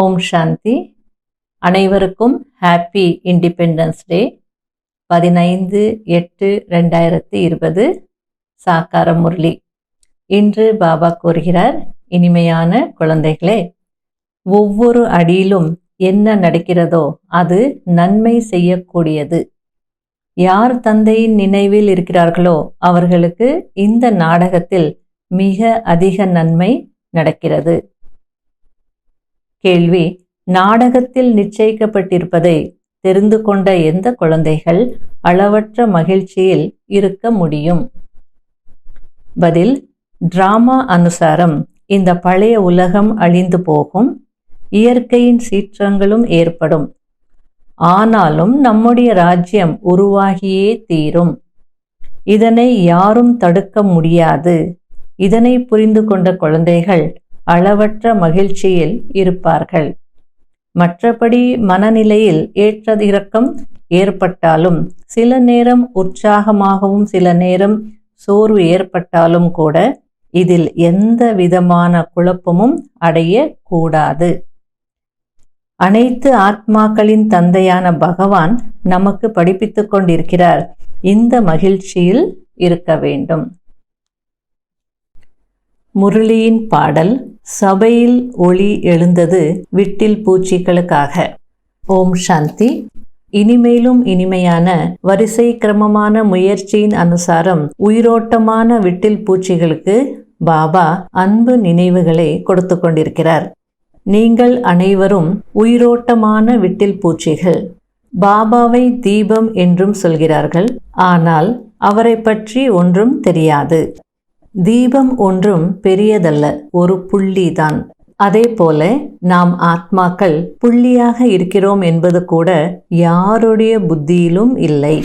ஓம் சாந்தி. அனைவருக்கும் happy independence day. பதினைந்து எட்டு ரெண்டாயிரத்தி இருபது. சாக்கார முரளி. இன்று பாபா கூறுகிறார் இனிமையான குழந்தைகளே ஒவ்வொரு அடியிலும் என்ன நடக்கிறதோ அது நன்மை செய்யக்கூடியது. யார் தந்தையின் நினைவில் இருக்கிறார்களோ அவர்களுக்கு இந்த நாடகத்தில் மிக அதிக நன்மை நடக்கிறது. கேள்வி நாடகத்தில் நிச்சயிக்கப்பட்டிருப்பதை தெரிந்து கொண்ட எந்த குழந்தைகள் அளவற்ற மகிழ்ச்சியில் இருக்க முடியும்? பதில் டிராமா அனுசாரம் இந்த பழைய உலகம் அழிந்து போகும் இயற்கையின் சீற்றங்களும் ஏற்படும். ஆனாலும் நம்முடைய ராஜ்யம் உருவாகியே தீரும். இதனை யாரும் தடுக்க முடியாது. இதனை புரிந்து கொண்ட குழந்தைகள் அளவற்ற மகிழ்ச்சியில் இருப்பார்கள். மற்றபடி மனநிலையில் ஏற்றதிறக்கம் ஏற்பட்டாலும் சில நேரம் உற்சாகமாகவும் சில நேரம் சோர்வு ஏற்பட்டாலும் கூட இதில் எந்த விதமான குழப்பமும் அடைய கூடாது அனைத்து ஆத்மாக்களின் தந்தையான பகவான் நமக்கு படிப்பித்துக் கொண்டிருக்கிறார். இந்த மகிழ்ச்சியில் இருக்க வேண்டும். முரளியின் பாடல் சபையில் ஒளி எழுந்தது விட்டில் பூச்சிகளுக்காக. ஓம் சாந்தி. இனிமேலும் இனிமையான வரிசை கிரமமான முயற்சியின் அனுசாரம் உயிரோட்டமான விட்டில் பூச்சிகளுக்கு பாபா அன்பு நினைவுகளை கொடுத்து கொண்டிருக்கிறார். நீங்கள் அனைவரும் உயிரோட்டமான விட்டில் பூச்சிகள். பாபாவை தீபம் என்றும் சொல்கிறார்கள். ஆனால் அவரை பற்றி ஒன்றும் தெரியாது. தீபம் ஒன்றும் பெரியதல்ல ஒரு புள்ளிதான். அதே போல நாம் ஆத்மாக்கள் புள்ளியாக இருக்கிறோம் என்பது கூட யாருடைய புத்தியிலும் இல்லை.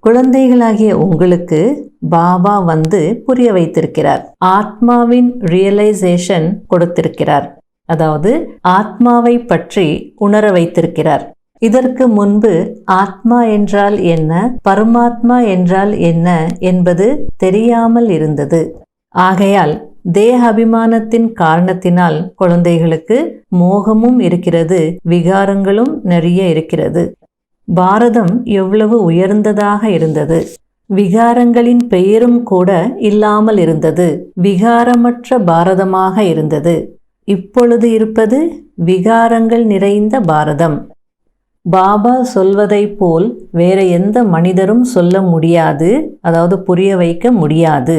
குழந்தைகளாகிய உங்களுக்கு பாபா வந்து புரிய வைத்திருக்கிறார். ஆத்மாவின் ரியலைசேஷன் கொடுத்திருக்கிறார். அதாவது ஆத்மாவை பற்றி உணர வைத்திருக்கிறார். இதற்கு முன்பு ஆத்மா என்றால் என்ன பரமாத்மா என்றால் என்ன என்பது தெரியாமல் இருந்தது. ஆகையால் தேக அபிமானத்தின் காரணத்தினால் குழந்தைகளுக்கு மோகமும் இருக்கிறது விகாரங்களும் நிறைய இருக்கிறது. பாரதம் எவ்வளவு உயர்ந்ததாக இருந்தது. விகாரங்களின் பெயரும் கூட இல்லாமல் இருந்தது. விகாரமற்ற பாரதமாக இருந்தது. இப்பொழுது இருப்பது விகாரங்கள் நிறைந்த பாரதம். பாபா சொல்வதைப் போல் வேற எந்த மனிதரும் சொல்ல முடியாது அதாவது புரிய வைக்க முடியாது.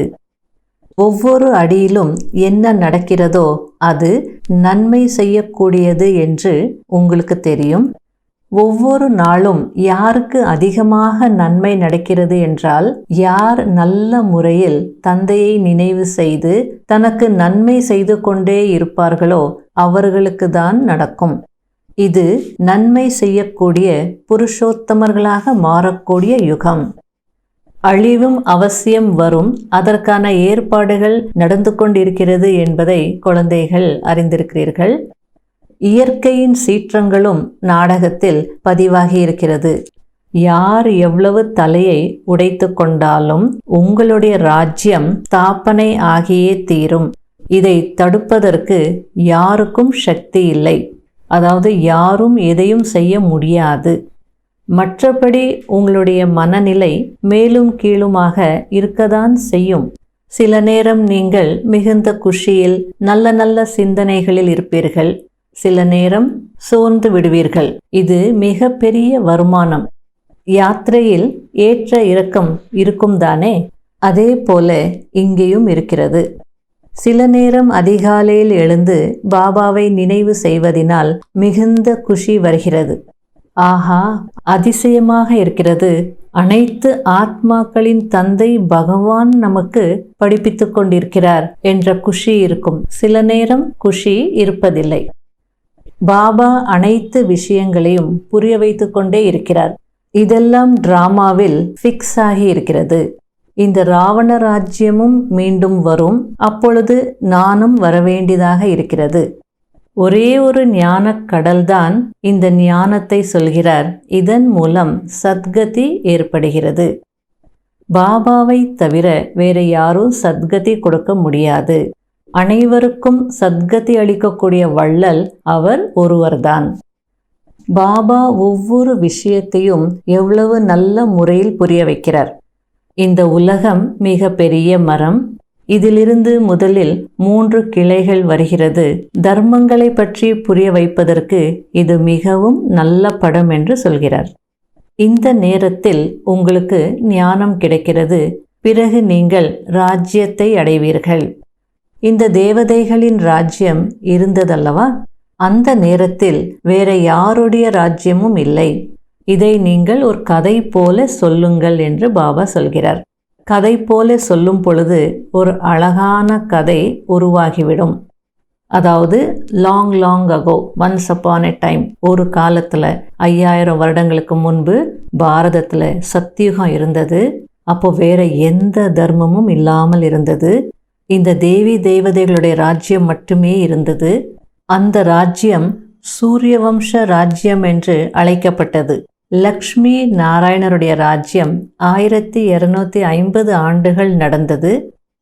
ஒவ்வொரு அடியிலும் என்ன நடக்கிறதோ அது நன்மை செய்யக்கூடியது என்று உங்களுக்கு தெரியும். ஒவ்வொரு நாளும் யாருக்கு அதிகமாக நன்மை நடக்கிறது என்றால் யார் நல்ல முறையில் தந்தையை நினைவு செய்து தனக்கு நன்மை செய்து கொண்டே இருப்பார்களோ அவர்களுக்கு தான் நடக்கும். இது நன்மை செய்யக்கூடிய புருஷோத்தமர்களாக மாறக்கூடிய யுகம். அழிவும் அவசியம் வரும். அதற்கான ஏற்பாடுகள் நடந்து கொண்டிருக்கிறது என்பதை குழந்தைகள் அறிந்திருக்கிறீர்கள். இயற்கையின் சீற்றங்களும் நாடகத்தில் பதிவாகி இருக்கிறது. யார் எவ்வளவு தலையை உடைத்து கொண்டாலும் உங்களுடைய ராஜ்யம் ஸ்தாபனை ஆகியே தீரும். இதை தடுப்பதற்கு யாருக்கும் சக்தி இல்லை. அதாவது யாரும் எதையும் செய்ய முடியாது. மற்றபடி உங்களுடைய மனநிலை மேலும் கீழுமாக இருக்கதான் செய்யும். சில நேரம் நீங்கள் மிகுந்த குஷியில் நல்ல நல்ல சிந்தனைகளில் இருப்பீர்கள். சில நேரம் சோர்ந்து விடுவீர்கள். இது மிக பெரிய வருமானம். யாத்திரையில் ஏற்ற இறக்கம் இருக்கும் தானே அதே போல இங்கேயும் இருக்கிறது. சில நேரம் அதிகாலையில் எழுந்து பாபாவை நினைவு செய்வதினால் மிகுந்த குஷி வருகிறது. ஆஹா அதிசயமாக இருக்கிறது. அனைத்து ஆத்மாக்களின் தந்தை பகவான் நமக்கு படிப்பித்துக் கொண்டிருக்கிறார் என்ற குஷி இருக்கும். சில நேரம் குஷி இருப்பதில்லை. பாபா அனைத்து விஷயங்களையும் புரிய வைத்து கொண்டே இருக்கிறார். இதெல்லாம் டிராமாவில் ஃபிக்ஸ் ஆகி இருக்கிறது. இந்த ராவண ராஜ்யமும் மீண்டும் வரும். அப்பொழுது நானும் வரவேண்டியதாக இருக்கிறது. ஒரே ஒரு ஞானக் கடல்தான் இந்த ஞானத்தை சொல்கிறார். இதன் மூலம் சத்கதி ஏற்படுகிறது. பாபாவை தவிர வேற யாரும் சத்கதி கொடுக்க முடியாது. அனைவருக்கும் சத்கதி அளிக்கக்கூடிய வள்ளல் அவர் ஒருவர்தான். பாபா ஒவ்வொரு விஷயத்தையும் எவ்வளவு நல்ல முறையில் புரிய வைக்கிறார். இந்த உலகம் மிக பெரிய மரம். இதிலிருந்து முதலில் மூன்று கிளைகள் வருகிறது. தர்மங்களை பற்றி புரிய வைப்பதற்கு இது மிகவும் நல்ல படம் என்று சொல்கிறார். இந்த நேரத்தில் உங்களுக்கு ஞானம் கிடைக்கிறது. பிறகு நீங்கள் ராஜ்யத்தை அடைவீர்கள். இந்த தேவதைகளின் ராஜ்யம் இருந்ததல்லவா? அந்த நேரத்தில் வேற யாருடைய ராஜ்யமும் இல்லை. இதை நீங்கள் ஒரு கதை போல சொல்லுங்கள் என்று பாபா சொல்கிறார். கதை போல சொல்லும் பொழுது ஒரு அழகான கதை உருவாகிவிடும். அதாவது long long ago once upon a time ஒரு காலத்தில் ஐயாயிரம் வருடங்களுக்கு முன்பு பாரதத்தில் சத்தியுகம் இருந்தது. அப்போ வேற எந்த தர்மமும் இல்லாமல் இருந்தது. இந்த தேவி தேவதைகளுடைய ராஜ்யம் மட்டுமே இருந்தது. அந்த ராஜ்யம் சூரியவம்ச ராஜ்யம் என்று அழைக்கப்பட்டது. லக்ஷ்மி நாராயணருடைய ராஜ்யம் ஆயிரத்தி இருநூத்தி ஐம்பது ஆண்டுகள் நடந்தது.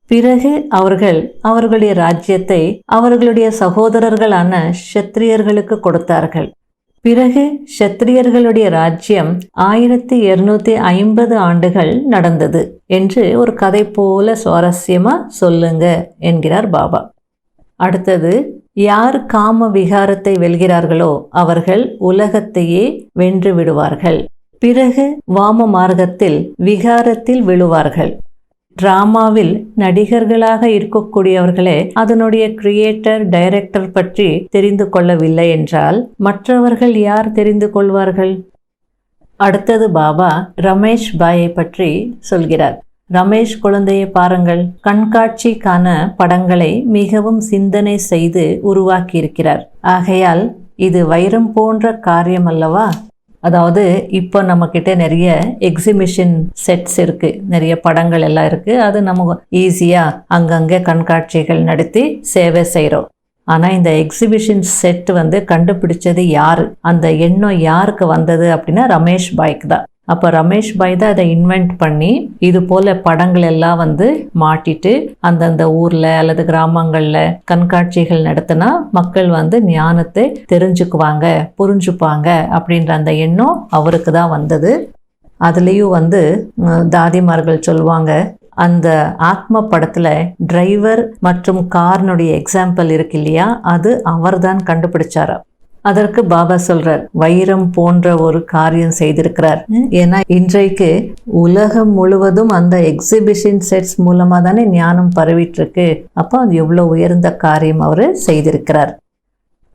பிறகு அவர்கள் அவர்களுடைய ராஜ்யத்தை அவர்களுடைய சகோதரர்களான ஷத்திரியர்களுக்கு கொடுத்தார்கள். பிறகு ஷத்திரியர்களுடைய ராஜ்யம் ஆயிரத்தி இருநூத்தி ஐம்பது ஆண்டுகள் நடந்தது என்று ஒரு கதை போல சுவாரஸ்யமா சொல்லுங்க என்கிறார் பாபா. அடுத்தது யார் காம விகாரத்தை வெல்கிறார்களோ அவர்கள் உலகத்தையே வென்று விடுவார்கள். பிறகு வாம மார்க்கத்தில் விகாரத்தில் விழுவார்கள். டிராமாவில் நடிகர்களாக இருக்கக்கூடியவர்களே அதனுடைய கிரியேட்டர் டைரக்டர் பற்றி தெரிந்து கொள்ளவில்லை என்றால் மற்றவர்கள் யார் தெரிந்து கொள்வார்கள்? அடுத்தது பாபா ரமேஷ் பாயை பற்றி சொல்கிறார். ரமேஷ் குழந்தையை பாருங்கள். கண்காட்சிக்கான படங்களை மிகவும் சிந்தனை செய்து உருவாக்கியிருக்கிறார். ஆகையால் இது வைரம் போன்ற காரியம் அல்லவா அதாவது இப்போ நம்மக்கிட்ட நிறைய எக்ஸிபிஷன் செட்ஸ் இருக்குது நிறைய படங்கள் எல்லாம் இருக்குது அது நம்ம ஈஸியாக அங்கங்கே கண்காட்சிகள் நடத்தி சேவை செய்கிறோம். ஆனால் இந்த எக்ஸிபிஷன் செட் வந்து கண்டுபிடிச்சது யார்? அந்த எண்ணம் யாருக்கு வந்தது அப்படின்னா ரமேஷ் பாய்க்கு தான். அப்போ ரமேஷ் பாய் தான் அதை இன்வென்ட் பண்ணி இது போல படங்கள் எல்லாம் வந்து மாட்டிட்டு அந்தந்த ஊரில் அல்லது கிராமங்களில் கண்காட்சிகள் நடத்தினா மக்கள் வந்து ஞானத்தை தெரிஞ்சுக்குவாங்க புரிஞ்சுப்பாங்க அப்படின்ற அந்த எண்ணம் அவருக்கு தான் வந்தது. அதுலேயும் வந்து தாதிமார்கள் சொல்லுவாங்க அந்த ஆத்ம படத்தில் டிரைவர் மற்றும் கார்னுடைய எக்ஸாம்பிள் இருக்கு இல்லையா? அது அவர் தான் கண்டுபிடிச்சாரா அதற்கு பாபா சொல்றார் வைரம் போன்ற ஒரு காரியம் செய்திருக்கிறார். ஏன்னா இன்றைக்கு உலகம் முழுவதும் அந்த எக்ஸிபிஷன் செட்ஸ் மூலமா தானே ஞானம் பரவிட்டு இருக்கு அப்போ அது எவ்வளவு உயர்ந்த காரியம் அவர் செய்திருக்கிறார்.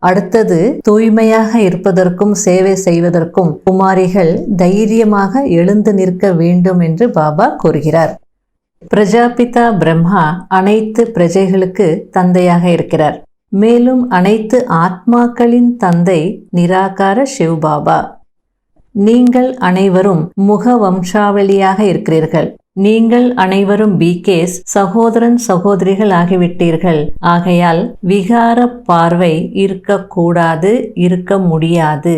அடுத்தது தூய்மையாக இருப்பதற்கும் சேவை செய்வதற்கும் குமாரிகள் தைரியமாக எழுந்து நிற்க வேண்டும் என்று பாபா கூறுகிறார். பிரஜாபிதா பிரம்மா அனைத்து பிரஜைகளுக்கு தந்தையாக இருக்கிறார். மேலும் அனைத்து ஆத்மாக்களின் தந்தை நிராகார சிவபாபா நீங்கள் அனைவரும் முக வம்சாவளியாக இருக்கிறீர்கள். நீங்கள் அனைவரும் பிகேஸ் சகோதரன் சகோதரிகள் ஆகிவிட்டீர்கள். ஆகையால் விகார பார்வை இருக்கக்கூடாது இருக்க முடியாது.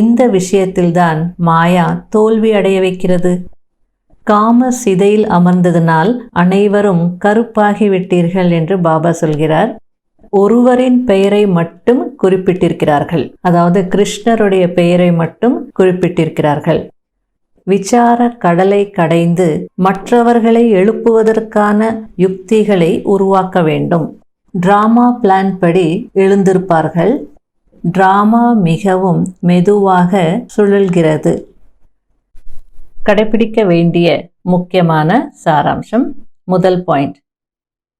இந்த விஷயத்தில்தான் மாயா தோல்வி அடைய வைக்கிறது. காம சிதையில் அமர்ந்ததனால் அனைவரும் கருப்பாகிவிட்டீர்கள் என்று பாபா சொல்கிறார். ஒருவரின் பெயரை மட்டும் குறிப்பிட்டிருக்கிறார்கள். அதாவது கிருஷ்ணருடைய பெயரை மட்டும் குறிப்பிட்டிருக்கிறார்கள். விசார கடலை கடைந்து மற்றவர்களை எழுப்புவதற்கான யுக்திகளை உருவாக்க வேண்டும். டிராமா பிளான் படி எழுந்திருப்பார்கள். டிராமா மிகவும் மெதுவாக சுழல்கிறது. கடைபிடிக்க வேண்டிய முக்கியமான சாராம்சம் முதல் பாயிண்ட்.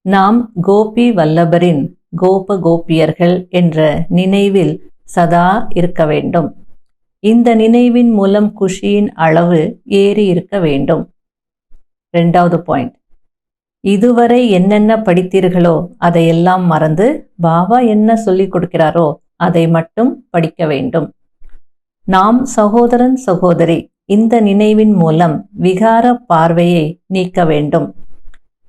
நாம் கோபி வல்லபரின் கோப கோபியர்கள் என்ற நினைவில் சதா இருக்க வேண்டும். இந்த நினைவின் மூலம் குஷியின் அளவு ஏறி இருக்க வேண்டும். ரெண்டாவது பாயிண்ட் இதுவரை என்னென்ன படித்தீர்களோ அதையெல்லாம் மறந்து பாபா என்ன சொல்லிக் கொடுக்கிறாரோ அதை மட்டும் படிக்க வேண்டும். நாம் சகோதரன் சகோதரி இந்த நினைவின் மூலம் விகார பார்வையை நீக்க வேண்டும்.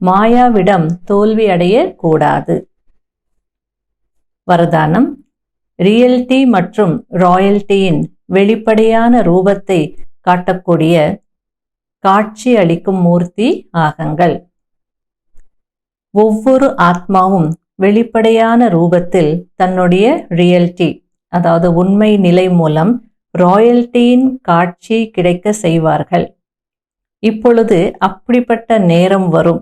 மாயாவிடம் தோல்வி அடைய கூடாது வரதானம் ரியல்டி மற்றும் ராயல்டியின் வெளிப்படையான ரூபத்தை காட்டக்கூடிய காட்சி அளிக்கும் மூர்த்தி ஆகங்கள். ஒவ்வொரு ஆத்மாவும் வெளிப்படையான ரூபத்தில் தன்னுடைய ரியல்டி அதாவது உண்மை நிலை மூலம் ராயல்டியின் காட்சி கிடைக்க செய்வார்கள். இப்பொழுது அப்படிப்பட்ட நேரம் வரும்.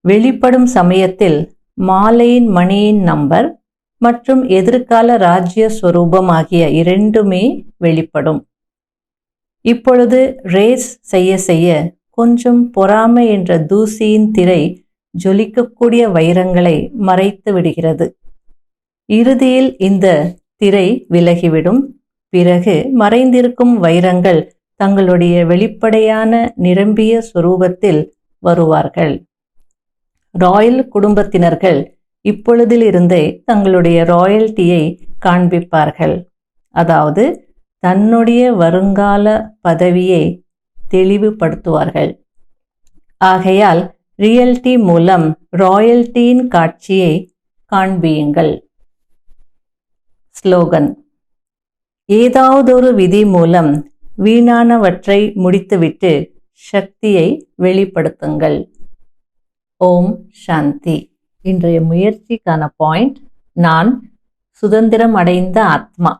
வெளிப்படும் சமயத்தில் மாலையின் மணியின் நம்பர் மற்றும் எதிர்கால ராஜ்ய ஸ்வரூபம் ஆகிய இரண்டுமே வெளிப்படும். இப்பொழுது ரேஸ் செய்ய செய்ய கொஞ்சம் பொறாமை என்ற தூசியின் திரை ஜொலிக்கக்கூடிய வைரங்களை மறைத்து விடுகிறது. இறுதியில் இந்த திரை விலகிவிடும். பிறகு மறைந்திருக்கும் வைரங்கள் தங்களுடைய வெளிப்படையான நிரம்பிய சுரூபத்தில் வருவார்கள். ராயல் குடும்பத்தினர்கள் இப்பொழுதிலிருந்தே தங்களுடைய ராயல்ட்டியை காண்பிப்பார்கள். அதாவது தன்னுடைய வருங்கால பதவியை தெளிவுபடுத்துவார்கள். ஆகையால் ரியல்டி மூலம் ராயல்டியின் காட்சியை காண்பியுங்கள். ஸ்லோகன். ஏதாவதொரு விதி மூலம் வீணானவற்றை முடித்துவிட்டு சக்தியை வெளிப்படுத்துங்கள். ஓம் சாந்தி. இன்றைய முயற்சிக்கான பாயிண்ட் நான் சுதந்திரம் அடைந்த ஆத்மா.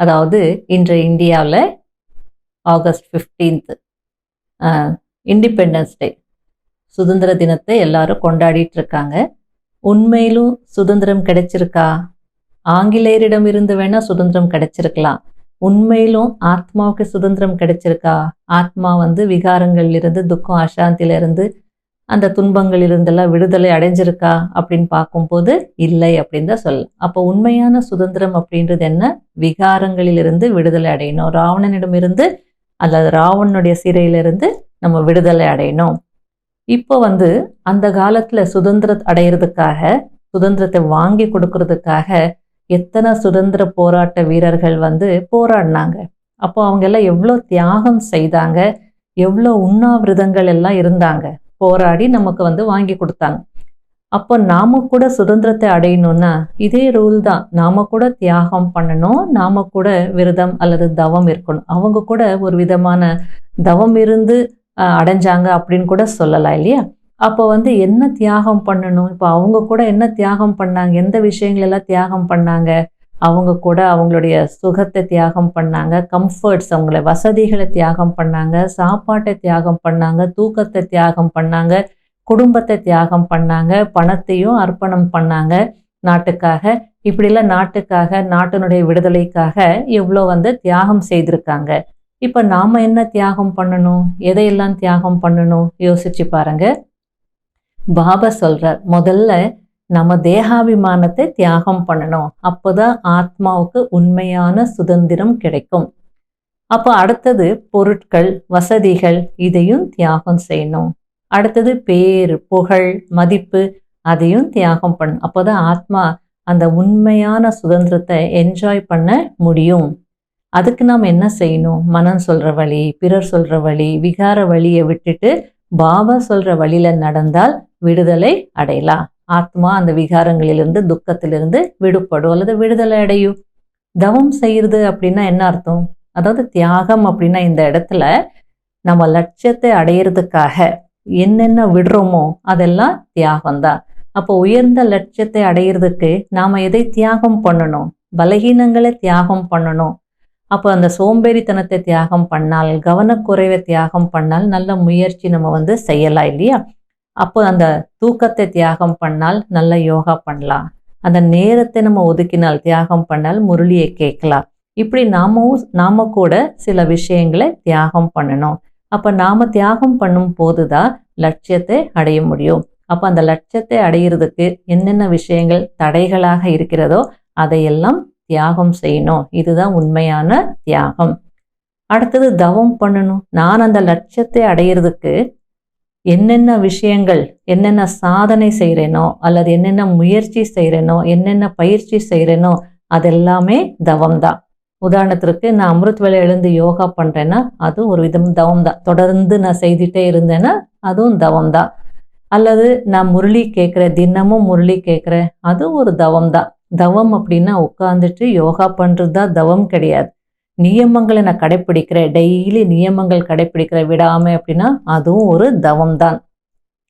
அதாவது இன்று இந்தியாவில் ஆகஸ்ட் ஃபிஃப்டீன்த் இண்டிபெண்டன்ஸ் டே சுதந்திர தினத்தை எல்லாரும் கொண்டாடிட்டு இருக்காங்க உண்மையிலும் சுதந்திரம் கிடைச்சிருக்கா? ஆங்கிலேயரிடம் இருந்து வேணா சுதந்திரம் கிடைச்சிருக்கலாம். உண்மையிலும் ஆத்மாவுக்கு சுதந்திரம் கிடைச்சிருக்கா? ஆத்மா வந்து விகாரங்கள்ல இருந்து துக்கம் அசாந்தியிலிருந்து அந்த துன்பங்களிலிருந்தெல்லாம் விடுதலை அடைஞ்சிருக்கா அப்படின்னு பார்க்கும்போது இல்லை அப்படின்னு தான் சொல்லலாம். அப்போ உண்மையான சுதந்திரம் அப்படின்றது என்ன? விகாரங்களிலிருந்து விடுதலை அடையணும். ராவணனிடமிருந்து அல்லது ராவணனுடைய சிறையிலிருந்து நம்ம விடுதலை அடையணும். இப்போ வந்து அந்த காலத்தில் சுதந்திரம் அடையிறதுக்காக சுதந்திரத்தை வாங்கி கொடுக்கறதுக்காக எத்தனை சுதந்திர போராட்ட வீரர்கள் வந்து போராடினாங்க. அப்போ அவங்க எல்லாம் எவ்வளோ தியாகம் செய்தாங்க. எவ்வளோ உண்ணாவிரதங்கள் எல்லாம் இருந்தாங்க. போராடி நமக்கு வந்து வாங்கி கொடுத்தாங்க. அப்போ நாம கூட சுதந்திரத்தை அடையணும்னா இதே ரூல் தான். நாம கூட தியாகம் பண்ணணும் நாம கூட விரதம் அல்லது தவம் இருக்கணும். அவங்க கூட ஒரு விதமான தவம் இருந்து அடைஞ்சாங்க அப்படின்னு கூட சொல்லலாம் இல்லையா? அப்போ வந்து என்ன தியாகம் பண்ணணும்? இப்போ அவங்க கூட என்ன தியாகம் பண்ணாங்க? எந்த விஷயங்கள் எல்லாம் தியாகம் பண்ணாங்க? அவங்க கூட அவங்களுடைய சுகத்தை தியாகம் பண்ணாங்க. கம்ஃபர்ட்ஸ் அவங்கள வசதிகளை தியாகம் பண்ணாங்க. சாப்பாட்டை தியாகம் பண்ணாங்க. தூக்கத்தை தியாகம் பண்ணாங்க. குடும்பத்தை தியாகம் பண்ணாங்க. பணத்தையும் அர்ப்பணம் பண்ணாங்க. நாட்டுக்காக இப்படிலாம் நாட்டுக்காக நாட்டினுடைய விடுதலைக்காக எவ்வளோ வந்து தியாகம் செய்திருக்காங்க. இப்போ நாம் என்ன தியாகம் பண்ணணும்? எதையெல்லாம் தியாகம் பண்ணணும்? யோசிச்சு பாருங்க. பாபா சொல்கிறார் முதல்ல நம்ம தேகாபிமானத்தை தியாகம் பண்ணணும். அப்போதான் ஆத்மாவுக்கு உண்மையான சுதந்திரம் கிடைக்கும். அப்போ அடுத்தது பொருட்கள் வசதிகள் இதையும் தியாகம் செய்யணும். அடுத்தது பேர் புகழ் மதிப்பு அதையும் தியாகம் பண்ணும் அப்போதான் ஆத்மா அந்த உண்மையான சுதந்திரத்தை என்ஜாய் பண்ண முடியும். அதுக்கு நாம் என்ன செய்யணும்? மனம் சொல்ற வழி பிறர் சொல்ற வழி விகார வழியை விட்டுட்டு பாபா சொல்ற வழியில நடந்தால் விடுதலை அடையலாம். ஆத்மா அந்த விகாரங்களிலிருந்து துக்கத்திலிருந்து விடுபடும் அல்லது விடுதலை அடையும். தவம் செய்யறது அப்படின்னா என்ன அர்த்தம்? அதாவது தியாகம் அப்படின்னா இந்த இடத்துல நம்ம லட்சியத்தை அடையிறதுக்காக என்னென்ன விடுறோமோ அதெல்லாம் தியாகம் தான் அப்போ உயர்ந்த லட்சியத்தை அடையிறதுக்கு நாம எதை தியாகம் பண்ணணும்? பலகீனங்களை தியாகம் பண்ணணும். அப்போ அந்த சோம்பேறித்தனத்தை தியாகம் பண்ணால் கவனக்குறைவை தியாகம் பண்ணால் நல்ல முயற்சி நம்ம வந்து செய்யலாம் இல்லையா? அப்போ அந்த தூக்கத்தை தியாகம் பண்ணால் நல்ல யோகா பண்ணலாம். அந்த நேரத்தை நம்ம ஒதுக்கினால் தியாகம் பண்ணால் முரளியை கேட்கலாம். இப்படி நாமும் நாம கூட சில விஷயங்களை தியாகம் பண்ணணும். அப்ப நாம தியாகம் பண்ணும் போதுதான் லட்சியத்தை அடைய முடியும். அப்ப அந்த லட்சியத்தை அடையிறதுக்கு என்னென்ன விஷயங்கள் தடைகளாக இருக்கிறதோ அதையெல்லாம் தியாகம் செய்யணும். இதுதான் உண்மையான தியாகம். அடுத்தது தவம் பண்ணணும். நான் அந்த லட்சியத்தை அடையிறதுக்கு என்னென்ன விஷயங்கள் என்னென்ன சாதனை செய்கிறேனோ அல்லது என்னென்ன முயற்சி செய்கிறேனோ என்னென்ன பயிற்சி செய்கிறேனோ அதெல்லாமே தவம் தான் உதாரணத்திற்கு நான் அமிர்த் வேலை எழுந்து யோகா பண்ணுறேன்னா அதுவும் ஒரு விதம் தவம் தான் தொடர்ந்து நான் செய்துட்டே இருந்தேன்னா அதுவும் தவம் தான் அல்லது நான் முரளி கேட்குறேன் தினமும் முரளி கேட்குறேன் அதுவும் ஒரு தவம் தான் தவம் அப்படின்னா உட்காந்துட்டு யோகா பண்ணுறது தான் தவம் கிடையாது. நியமங்களை நான் கடைப்பிடிக்கிறேன். டெய்லி நியமங்கள் கடைப்பிடிக்கிற விடாமல் அப்படின்னா அதுவும் ஒரு தவம் தான்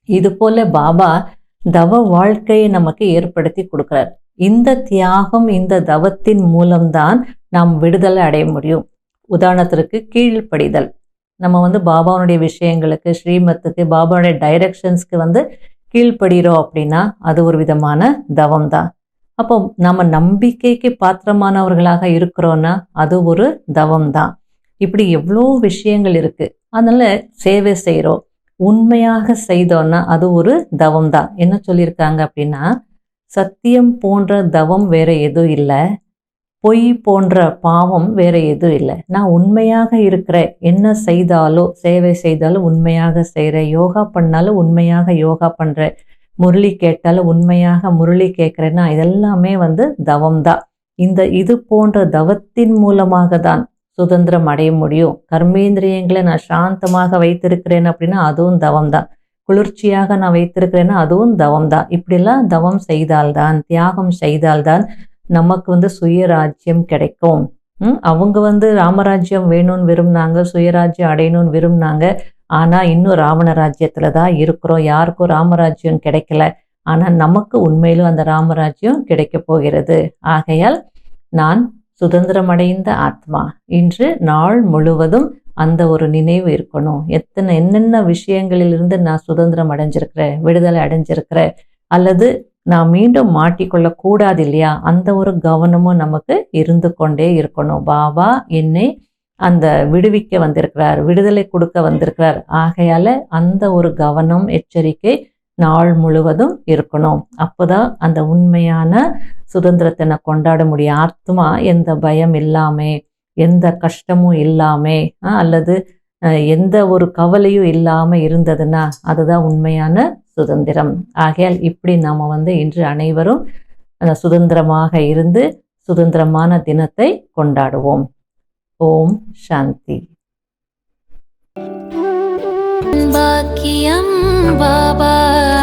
இது போல பாபா தவ வாழ்க்கையை நமக்கு ஏற்படுத்தி கொடுக்குறார். இந்த தியாகம் இந்த தவத்தின் மூலம்தான் நாம் விடுதலை அடைய முடியும். உதாரணத்திற்கு கீழ்ப்படிதல். நம்ம வந்து பாபாவுடைய விஷயங்களுக்கு ஸ்ரீமத்துக்கு பாபாவுடைய டைரக்ஷன்ஸ்க்கு வந்து கீழ்ப்படுகிறோம் அப்படின்னா அது ஒரு விதமான தவம் தான் அப்போ நம்ம நம்பிக்கைக்கு பாத்திரமானவர்களாக இருக்கிறோன்னா அது ஒரு தவம் தான் இப்படி எவ்வளோ விஷயங்கள் இருக்கு. அதனால சேவை செய்கிறோம் உண்மையாக செய்தோன்னா அது ஒரு தவம் தான் என்ன சொல்லியிருக்காங்க அப்படின்னா சத்தியம் போன்ற தவம் வேற எதுவும் இல்லை. பொய் போன்ற பாவம் வேற எதுவும் இல்லை. நான் உண்மையாக இருக்கிற என்ன செய்தாலோ சேவை செய்தாலும் உண்மையாக செய்கிறேன் யோகா பண்ணாலும் உண்மையாக யோகா பண்ணுறேன் முரளி கேட்டாலும் உண்மையாக முரளி கேட்குறேன்னா இதெல்லாமே வந்து தவம் தான் இந்த இது போன்ற தவத்தின் மூலமாக தான் சுதந்திரம் அடைய முடியும். கர்மேந்திரியங்களை நான் சாந்தமாக வைத்திருக்கிறேன் அப்படின்னா அதுவும் தவம் தான் குளிர்ச்சியாக நான் வைத்திருக்கிறேன்னா அதுவும் தவம் தான் இப்படிலாம் தவம் செய்தால்தான் தியாகம் செய்தால்தான் நமக்கு வந்து சுயராஜ்யம் கிடைக்கும். அவங்க வந்து ராமராஜ்யம் வேணும்னு விரும்பினாங்க சுயராஜ்யம் அடையணும்னு விரும்பினாங்க. ஆனால் இன்னும் ராவண ராஜ்யத்தில் தான் இருக்கிறோம். யாருக்கும் ராமராஜ்யம் கிடைக்கல. ஆனால் நமக்கு உண்மையிலும் அந்த ராமராஜ்யம் கிடைக்க போகிறது. ஆகையால் நான் சுதந்திரமடைந்த ஆத்மா. இன்று நாள் முழுவதும் அந்த ஒரு நினைவு இருக்கணும். எத்தனை என்னென்ன விஷயங்களிலிருந்து நான் சுதந்திரம் அடைஞ்சிருக்கிறேன் விடுதலை அடைஞ்சிருக்கிறேன் அல்லது நான் மீண்டும் மாட்டிக்கொள்ள கூடாது இல்லையா? அந்த ஒரு கவனமும் நமக்கு இருந்து கொண்டே இருக்கணும். பாபா என்னை அந்த விடுவிக்க வந்திருக்கிறார் விடுதலை கொடுக்க வந்திருக்கிறார். ஆகையால அந்த ஒரு கவனம் எச்சரிக்கை நாள் முழுவதும் இருக்கணும். அப்போதான் அந்த உண்மையான சுதந்திரத்தை நான் கொண்டாட முடியும். ஆத்மா எந்த பயம் இல்லாமே எந்த கஷ்டமும் இல்லாமே அல்லது எந்த ஒரு கவலையும் இல்லாமல் இருந்ததுன்னா அதுதான் உண்மையான சுதந்திரம். ஆகையால் இப்படி நாம் வந்து இன்று அனைவரும் அந்த சுதந்திரமாக இருந்து சுதந்திரமான தினத்தை கொண்டாடுவோம். ஓம் சாந்தி பாக்கியம் பாபானி